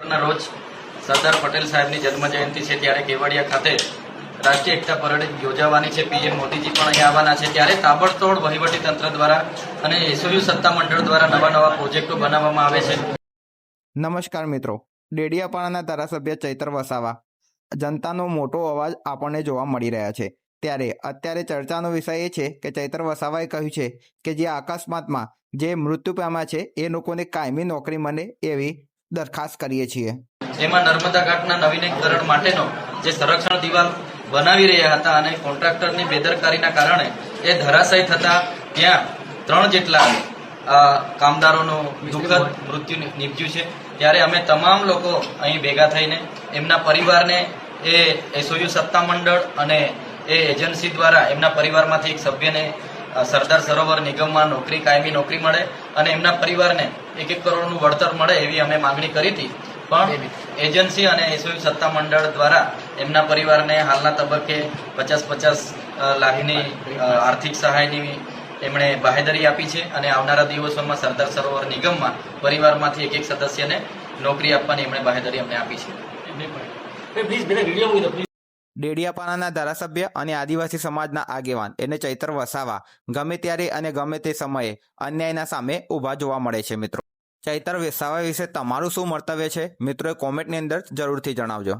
રોજ સરદાર પટેલ સાહેબની જન્મજયંતિ છે ત્યારે કેવડિયા ખાતે રાષ્ટ્રીય એકતા પરેડ યોજાવાની છે. પીએમ મોદીજી પણ અહીંયા આવવાના છે. ત્યારે તાબડતોડ વહીવટી દ્વારા અને એસઓયુ સત્તા દ્વારા નવા નવા પ્રોજેક્ટો બનાવવામાં આવે છે. નમસ્કાર મિત્રો. ડેડિયાપાડાના ધારાસભ્ય ચૈત્ર વસાવા. જનતાનો મોટો અવાજ આપણને જોવા મળી રહ્યા છે. ત્યારે અત્યારે ચર્ચાનો વિષય એ છે કે ચૈત્ર વસાવાએ કહ્યું છે કે જે અકસ્માતમાં જે મૃત્યુ પામ્યા છે, એ લોકોને કાયમી નોકરી મળે એવી દરખાસ્ત કરીએ છીએ. જેમાં નર્મદા ઘાટના નવીનીકરણ માટેનો જે સંરક્ષણ દિવાલ બનાવી રહ્યા હતા અને કોન્ટ્રાક્ટરની બેદરકારીના કારણે એ ધરાશય થતા ત્યાં ત્રણ જેટલા કામદારોનું દુઃખદ મૃત્યુ નીપજ્યું છે. ત્યારે અમે તમામ લોકો અહીં ભેગા થઈને એમના પરિવારને એ એસઓયુ સત્તા મંડળ અને એ એજન્સી દ્વારા એમના પરિવારમાંથી એક સભ્યને સરદાર સરોવર નિગમમાં નોકરી કાયમી નોકરી મળે અને એમના પરિવારને એક એક કરોડનું વળતર મળે એવી અમે માંગણી કરી હતી. પણ એજન્સી અને એસઓયુ સત્તા મંડળ દ્વારા એમના પરિવારને હાલના તબક્કે પચાસ પચાસ લાખની આર્થિક સહાયની એમણે બાહેદરી આપી છે અને આવનારા દિવસોમાં સરદાર સરોવર નિગમમાં પરિવારમાંથી એક એક સદસ્યને નોકરી આપવાની એમણે બાહેદરી અમને આપી છે. પ્લીઝ વીડિયો ડેડિયાપાડાના ધારાસભ્ય અને આદિવાસી સમાજના આગેવાન. એને ચૈતર વસાવા ગમે ત્યારે અને ગમે તે સમયે અન્યાયના સામે ઊભા જોવા મળે છે, મિત્રો. ચૈતર વસાવા વિશે તમારું શું મંતવ્ય છે? મિત્રોએ કોમેન્ટની અંદર જરૂરથી જણાવજો.